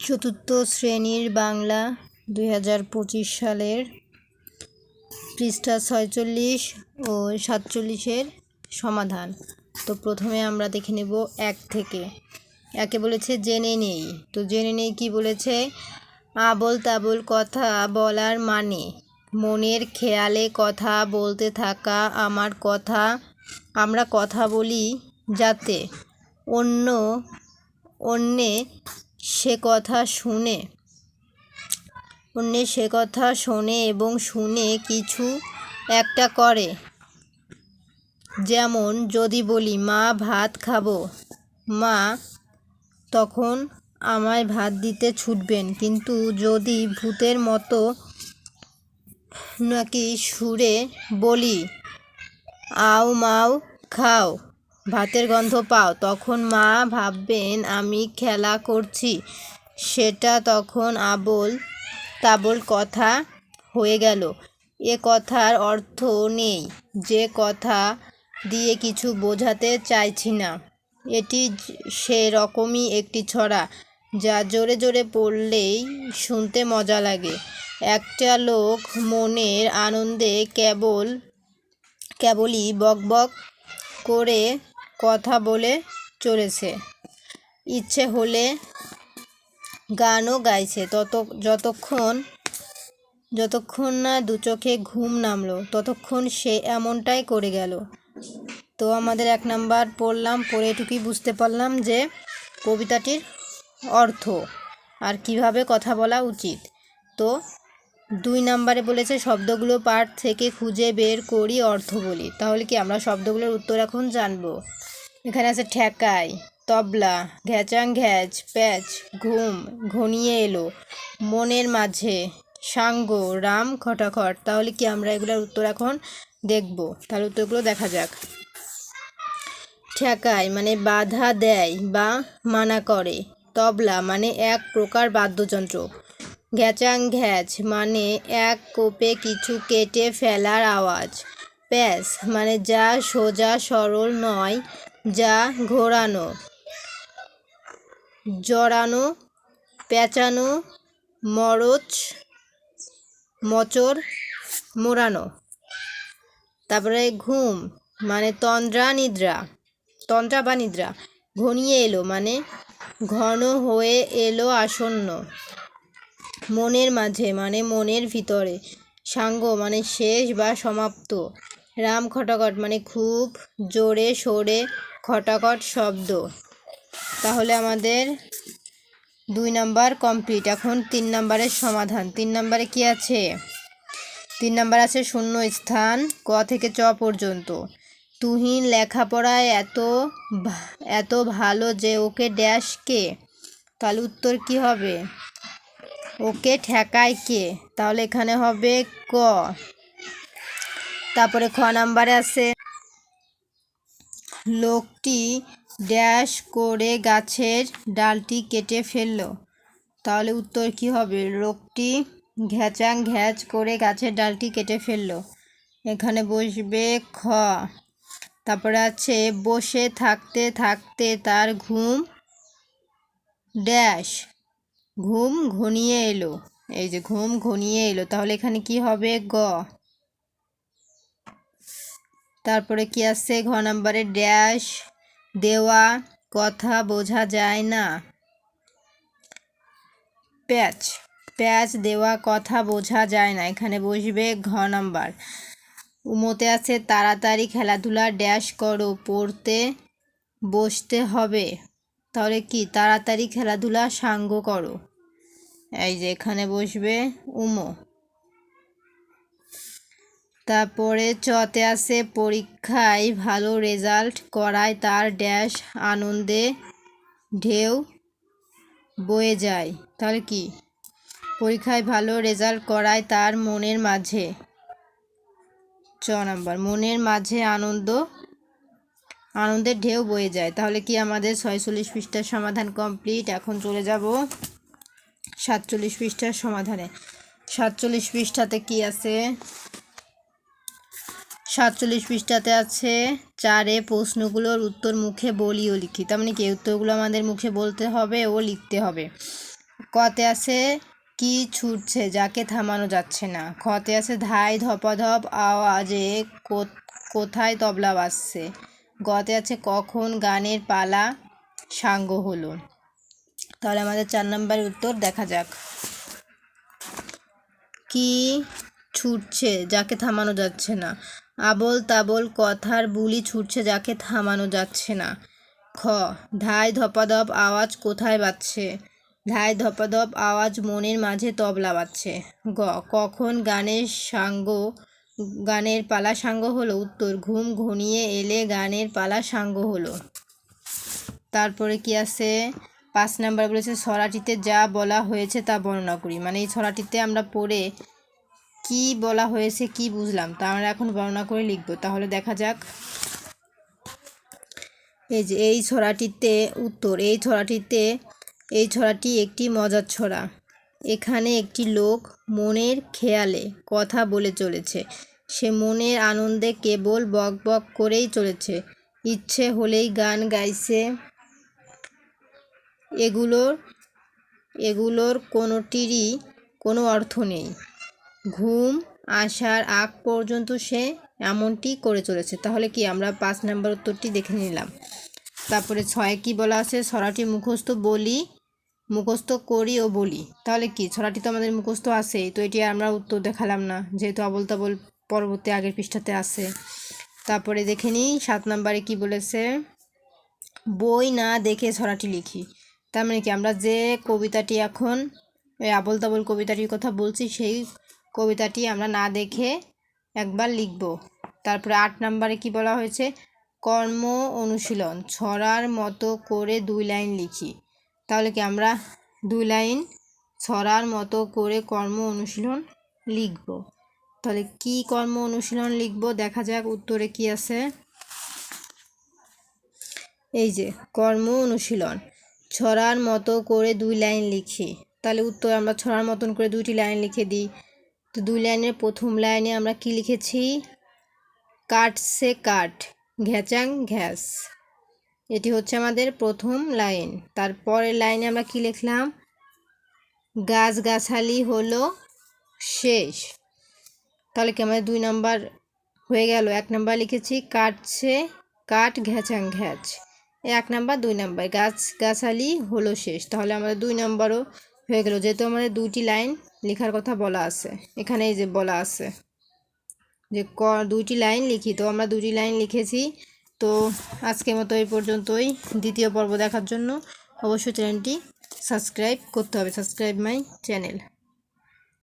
চতুর্থ শ্রেণির বাংলা দুই হাজার পঁচিশ সালের পৃষ্ঠা ছয়চল্লিশ ও সাতচল্লিশের সমাধান। তো প্রথমে আমরা দেখে নেব এক থেকে। একে বলেছে জেনে নেই। তো জেনে নেই কি বলেছে? আবল তাবল কথা বলার মানে মনের খেয়ালে কথা বলতে থাকা আমার কথা। আমরা কথা বলি যাতে অন্য, অন্যে সে কথা শুনে অন্যে সে কথা শোনে এবং শুনে কিছু একটা করে। যেমন, যদি বলি, মা, ভাত খাব। মা তখন আমায় ভাত দিতে ছুটবেন, কিন্তু যদি ভূতের মতো নাকি সুরে বলি, আও, মাও, খাও। ভাতের গন্ধ পাও, তখন মা ভাববেন, আমি খেলা করছি। সেটা তখন আবল তাবল কথা হয়ে গেল। এ কথার অর্থ নেই, যে কথা দিয়ে কিছু বোঝাতে চাইছি না। এটি সে রকমই একটি ছড়া, যা জোরে জোরে পড়লেই শুনতে মজা লাগে। একটা লোক মনের আনন্দে কেবল, কেবলই বকবক করে কথা বলে চলেছে। ইচ্ছে হলে গানও গাইছে। তত, যতক্ষণ যতক্ষণ না দু চোখে ঘুম নামলো, ততক্ষণ সে এমনটাই করে গেল। তো আমাদের এক নাম্বার পড়লাম, পড়ে এটুকুই বুঝতে পারলাম যে কবিতাটির অর্থ আর কীভাবে কথা বলা উচিত। তো দুই নাম্বারে বলেছে, শব্দগুলো পাঠ থেকে খুঁজে বের করি অর্থ বলি। তাহলে কি আমরা শব্দগুলোর উত্তর এখন জানব? এখানে আছে, ঠেকাই, তবলা, ঘ্যাচাং ঘ্যাচ, প্যাচ, ঘুম, ঘনিয়ে এলো, মনের মাঝে, সাঙ্গ, রাম, খটাখট। তাহলে কি আমরা এগুলোর উত্তর এখন দেখব? তাহলে উত্তরগুলো দেখা যাক। ঠেকায় মানে বাধা দেয় বা মানা করে। তবলা মানে এক প্রকার বাদ্যযন্ত্র। ঘ্যাচাং ঘ্যাচ মানে এক কোপে কিছু কেটে ফেলার আওয়াজ। প্যাস মানে যা সোজা সরল নয়, যা ঘোরানো। জড়ানো, পেঁচানো, মরচ, মচর, মোড়ানো। তারপরে ঘুম মানে তন্দ্রা নিদ্রা, তন্দ্রা বা নিদ্রা। ঘনিয়ে এলো মানে ঘন হয়ে এলো আসন্ন। মনের মাঝে মানে মনের ভিতরে। সাঙ্গ মানে শেষ বা সমাপ্ত। রাম খটাকট মানে খুব জোরে সোরে খটাকট শব্দ। তাহলে আমাদের দুই নাম্বার কমপ্লিট। এখন তিন নাম্বারের সমাধান। তিন নাম্বারে কি আছে? তিন নাম্বার আছে শূন্য স্থান, ক থেকে চ পর্যন্ত। তুহিন লেখাপড়ায় এত এত ভালো যে ওকে ড্যাশ কে? তাহলে উত্তর কি হবে? ওকে ঠেকায় কে? তাহলে এখানে হবে ক। তারপরে খ নাম্বারে আছে। লোকটি ড্যাশ করে গাছের ডালটি কেটে ফেলল। তাহলে উত্তর কি হবে? লোকটি ঘ্যাচাং ঘ্যাচ করে গাছের ডালটি কেটে ফেলল। এখানে বসবে খ। তারপরে আছে, বসে থাকতে থাকতে তার ঘুম ড্যাশ। ঘুম ঘনিয়ে এলো। এই যে ঘুম ঘনিয়ে এলো। তাহলে এখানে কি হবে গ? তারপরে কি আছে ঘ নাম্বারে ড্যাশ, দেওয়া, কথা বোঝা যায় না। প্যাচ প্যাচ, দেওয়া, কথা বোঝা যায় না। এখানে বসবে ঘ নাম্বার। উমতে আছে, তাড়াতাড়ি খেলাধুলা, ড্যাশ করো, পড়তে বসতে হবে। তাহলে কি? তাড়াতাড়ি খেলাধুলা, সাঙ্গ করো। এই যে এখানে বসবে উমো। তারপরে চতে আছে পরীক্ষায় ভালো রেজাল্ট করায় তার ড্যাশ আনন্দে ঢেউ বয়ে যায়। তাহলে কি? পরীক্ষায় ভালো রেজাল্ট করায় তার মনের মাঝে। চ নাম্বার, মনের মাঝে আনন্দ, আনন্দের ঢেউ বয়ে যায়। তাহলে কি আমাদের ছয়চল্লিশ পৃষ্ঠার সমাধান কমপ্লিট? এখন চলে যাব সাতচল্লিশ পৃষ্ঠার সমাধানে। সাতচল্লিশ পৃষ্ঠাতে কি আছে? সাতচল্লিশ পৃষ্ঠাতে আছে চারে প্রশ্নগুলোর উত্তর মুখে বলি ও লিখি। তার মানে কি? উত্তরগুলো আমাদের মুখে বলতে হবে ও লিখতে হবে। কতে আছে কি ছুটছে, যাকে থামানো যাচ্ছে না। খতে আছে ধাই, ধপাধপ আওয়াজে কোথায় তবলা বাজছে। গতে আছে কখন গানের পালা সাঙ্গ হলো। তাহলে আমাদের চার নম্বরের উত্তর দেখা যাক। কি ছুটছে? যাকে থামানো যাচ্ছে না। আবল তাবল কথার বুলি ছুটছে যাকে থামানো যাচ্ছে না। খ, ধাই ধপাধপ আওয়াজ কোথায় বাজছে? ধাই ধপাধপ আওয়াজ মনের মাঝে তবলা বাজছে। গ, কখন গানের সাঙ্গ, গানের পালা সাঙ্গ হলো? উত্তর, ঘুম ঘনিয়ে এলে গানের পালা সাঙ্গ হলো। তারপরে কি আছে? পাঁচ নাম্বার বলেছে ছড়াটিতে যা বলা হয়েছে তা বর্ণনা করি। মানে এই ছড়াটিতে আমরা পড়ে কি বলা হয়েছে, কি বুঝলাম তা আমরা এখন বর্ণনা করে লিখব। তাহলে দেখা যাক। এই যে, এই ছড়াটিতে উত্তর, এই ছড়াটিতে এই ছড়াটি একটি মজার ছড়া। এখানে একটি লোক মনের খেয়ালে কথা বলে চলেছে। সে মনের আনন্দে কেবল বক বক করেই চলেছে। ইচ্ছে হলেই গান গাইছে। এগুলোর এগুলোর কোনোটিরই কোনো অর্থ নেই। ঘুম আসার আগ পর্যন্ত সে এমনটি করে চলেছে। তাহলে কি আমরা পাঁচ নাম্বার উত্তরটি দেখে নিলাম। তারপরে ছয় কি বলা আছে? ছড়াটি মুখস্থ বলি, মুখস্থ করি ও বলি। তাহলে কি? ছড়াটি তো আমাদের মুখস্থ আছেই, তো এটি আমরা উত্তর দেখালাম না, যেহেতু আবল তাবল পরবর্তী আগের পৃষ্ঠাতে আছে। তারপরে দেখে নিই, সাত নাম্বারে কি বলেছে? বই না দেখে ছড়াটি লিখি। তার মানে কি আমরা যে কবিতাটি এখন ওই আবল তাবল কবিতাটির কথা বলছি, সেই কবিতাটি আমরা না দেখে একবার লিখব। তারপরে আট নাম্বারে কি বলা হয়েছে? কর্ম অনুশীলন, ছড়ার মতো করে দুই লাইন লিখি। তাহলে কি আমরা দুই লাইন ছড়ার মতো করে কর্ম অনুশীলন লিখব? তাহলে কি কর্ম অনুশীলন লিখব? দেখা যাক উত্তরে কি আছে। এই যে, কর্ম অনুশীলন। ছড়ার মতো করে দুই লাইন লিখি। তাহলে উত্তর আমরা ছড়ার মতন করে দুইটি লাইন লিখে দিই। তো দুই লাইনের প্রথম লাইনে আমরা কি লিখেছি? কাটছে কাট, ঘ্যাচাং ঘ্যাস। এটি হচ্ছে আমাদের প্রথম লাইন। তারপরের লাইনে আমরা কি লিখলাম? গাছগাছালি হলো শেষ। তাহলে কি আমাদের দুই নাম্বার হয়ে গেল? এক নাম্বার লিখেছি কাটছে কাট, ঘ্যাচাং ঘ্যাচ। এক নাম্বার, দুই নাম্বার। গাছ, গাছালি হলো শেষ। তাহলে আমাদের দুই নাম্বারও হয়ে গেল। যেহেতু আমাদের দুইটি লাইন লেখার কথা বলা আছে, এখানে এই যে বলা আছে যে ক, দুইটি লাইন লিখি। তো আমরা দুটি লাইন লিখেছি। তো আজকের মতো এই পর্যন্তই। দ্বিতীয় পর্ব দেখার জন্য অবশ্যই চ্যানেলটি সাবস্ক্রাইব করতে হবে। Subscribe my channel.